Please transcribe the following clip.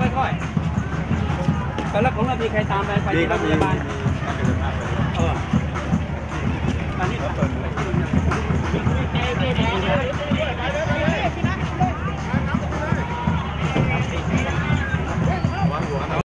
ค่อยๆแล้วรถของเรามีใครตามไปไปที่โรงพยาบาล